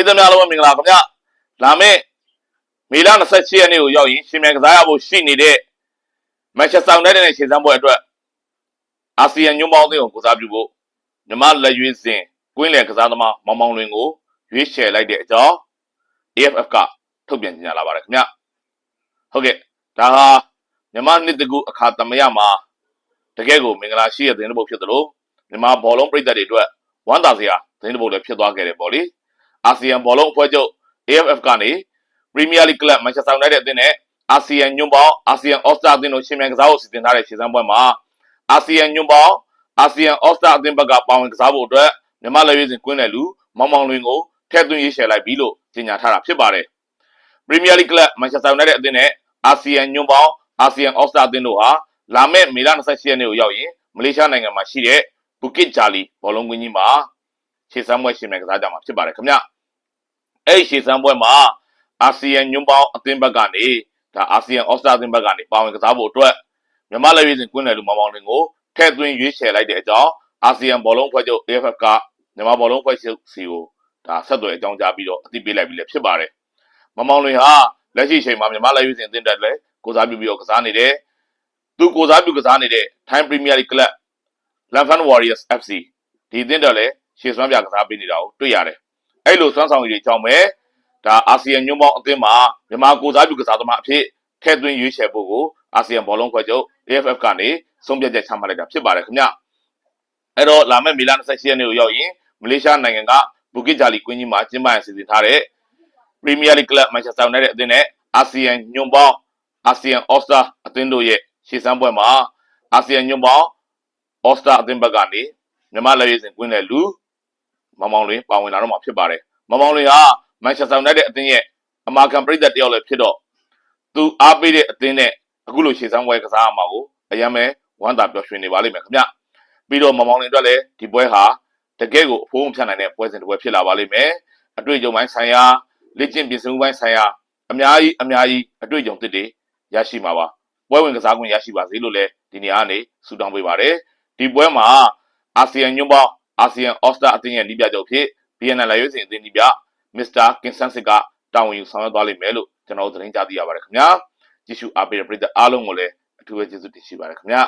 ပြည်သူများလုံးမင်္ဂလာခင်ဗျလာမယ့်မေလ28ရက်နေ့ကိုရောက်ရင်ရှင်မြန်ကစားရဖို့ရှိနေတဲ့မန်ချက်စတာယူနိုက်တက်နဲ့ခြေစမ်းပွဲအတွက်အာဆီယံညွှန်းပေါင်းအသင်းကိုကစားပြုဖို့မြမလက်ရွေးစင်ကွင်းလယ်ကစားသမားမောင်မောင်လွင်ကိုရွေးချယ်လိုက်တဲ့အကြောင်း AFF ကထုတ်ပြန်ကြေညာလာပါတယ်ခင်ဗျဟုတ်ကဲ့ဒါဟာမြမနှစ်တကူအခါသမယမှာတကယ်ကိုမင်္ဂလာရှိတဲ့သတင်းတစ်ပုဒ်ဖြစ်သလိုမြမဘောလုံးပြည်သက်တွေအတွက်ဝမ်းသာစရာသတင်းတစ်ပုဒ်လည်းဖြစ်သွားခဲ့တယ်ပေါ့လေ အာဆီယံဘောလုံးအဖွဲ့ချုပ် AFF ကနေပရီးမီးယားလိဂ်ကလပ်မန်ချက်စတာယူနိုက်တက်အသင်းနဲ့အာဆီယံညွန့်ပေါင်းအာဆီယံအော့စတာအသင်းတို့ရှင်မြန်ကစားဖို့စီစဉ်ထားတဲ့ခြေစမ်းပွဲမှာအာဆီယံညွန့်ပေါင်းအာဆီယံအော့စတာအသင်းဘက်ကပါဝင်ကစားဖို့အတွက်မြန်မာလက်ရွေးစင်ကွင်းနယ်လူမောင်မောင်လွင်ကိုထည့်သွင်းရေးချယ်လိုက်ပြီလို့ကြေညာထားတာဖြစ်ပါတယ်ပရီးမီးယားလိဂ်ကလပ်မန်ချက်စတာယူနိုက်တက်အသင်းနဲ့အာဆီယံညွန့်ပေါင်းအာဆီယံအော့စတာအသင်းတို့ဟာလာမယ့်မေလ28ရက်နေ့ကိုရောက်ရင်မလေးရှားနိုင်ငံမှာရှိတဲ့ဘူကစ်ဂျာလီဘောလုံးကွင်းကြီးမှာ ခြေစမ်းပွဲရှင်မြန်ကစားကြမှာဖြစ်ပါတယ်ခင်ဗျအဲ့ဒီရှေ့စမ်းပွဲမှာအာဆီယံညွန့်ပေါင်းအသင်းဘက်ကနေဒါအာဆီယံအော့စတာအသင်းဘက်ကနေပါဝင်ကစားဖို့အတွက်မြန်မာလက်ရွေးစင်ကွင်းနယ်လူမောင်မောင်လင်ကိုထည့်သွင်းရွေးချယ်လိုက်တဲ့အကြောင်းအာဆီယံဘောလုံးဖွဲ့ချုပ် AFF ကမြန်မာဘောလုံးဖွဲ့ချုပ်စီကိုဒါဆက်သွယ်အကြောင်းကြားပြီးတော့အသိပေးလိုက်ပြီးလည်းဖြစ်ပါတယ်။မောင်မောင်လင်ဟာလက်ရှိအချိန်မှာမြန်မာလက်ရွေးစင်အသင်းတက်လည်းကိုစားပြုပြီးတော့ကစားနေတယ်။သူကိုစားပြုကစားနေတဲ့ Thai Premier League Club Lanfan Warriors FC ဒီအသင်းတက်လည်း ရှေ့စွမ်းပြကစားပေးနေတာကိုတွေ့ရတယ်။အဲ့လိုစွမ်းဆောင်ရည်တွေကြောင့်ပဲဒါအာဆီယံညွှန်းပေါင်းအသင်းမှာမြန်မာကိုစားပြုကစားသမားအဖြစ်ထည့်သွင်းရွေးချယ်ဖို့ကိုအာဆီယံဘောလုံးဖွဲ့ချုပ် AFF ကနေဆုံးဖြတ်ချက်ချမှတ်လိုက်တာဖြစ်ပါတယ်ခင်ဗျအဲ့တော့လာမယ့်မေလ28ရက်နေ့ကိုရောက်ရင်မလေးရှားနိုင်ငံကဘူကစ်ဂျာလီကွင်းကြီးမှာကျင်းပရန်စီစဉ်ထားတဲ့ Premier League Club Manchester United အသင်းနဲ့အာဆီယံညွှန်းပေါင်းအာဆီယံ All-Star အသင်းတို့ရဲ့ရှေ့စမ်းပွဲမှာအာဆီယံညွှန်းပေါင်း All-Star အသင်းဘက်ကနေမြန်မာလက်ရည်စင်ကွင်းတဲ့လူ မောင်မောင်လင်းပါဝင်လာတော့မှာဖြစ်ပါတယ်မောင်မောင်လင်းဟာမန်ချက်စတာယူနိုက်တက်အသင်းရဲ့အမာခံပရိသတ်တယောက်လည်းဖြစ်တော့သူအားပေးတဲ့အသင်းနဲ့အခုလိုရှေ့စမ်းပွဲကစားရမှာကိုအရင်ပဲဝမ်းသာပျော်ရွှင်နေပါလိမ့်မယ်ခင်ဗျပြီးတော့မမောင်လင်အတွက်လည်းဒီပွဲဟာတကယ့်ကိုအဖိုးမဖြတ်နိုင်တဲ့ပွဲစဉ်တစ်ပွဲဖြစ်လာပါလိမ့်မယ်အတွေ့အကြုံပိုင်းဆိုင်ရာလေ့ကျင့်ပြင်ဆင်မှုပိုင်းဆိုင်ရာအများကြီးအများကြီးအတွေ့အကြုံသစ်တွေရရှိမှာပါပွဲဝင်ကစားခွင့်ရရှိပါစေလို့လည်းဒီနေရာကနေဆုတောင်းပေးပါတယ်ဒီပွဲမှာအာဆီယံညွန့်ပေါင်း အာဆီယံအော့စတာအသင်းရဲ့နီးပြချုပ်ဖြစ် BNL လာရွေးစင်အသင်းနီးပြမစ္စတာကင်ဆန်စစ်ကတာဝန်ယူဆောင်ရွက်သွားလိမ့်မယ်လို့ကျွန်တော်တို့သတင်းကြားသိရပါတယ်ခင်ဗျာကြည့်ရှုအားပေးတဲ့ပရိသတ်အားလုံးကိုလည်းအထူးပဲကျေးဇူးတင်ရှိပါတယ်ခင်ဗျာ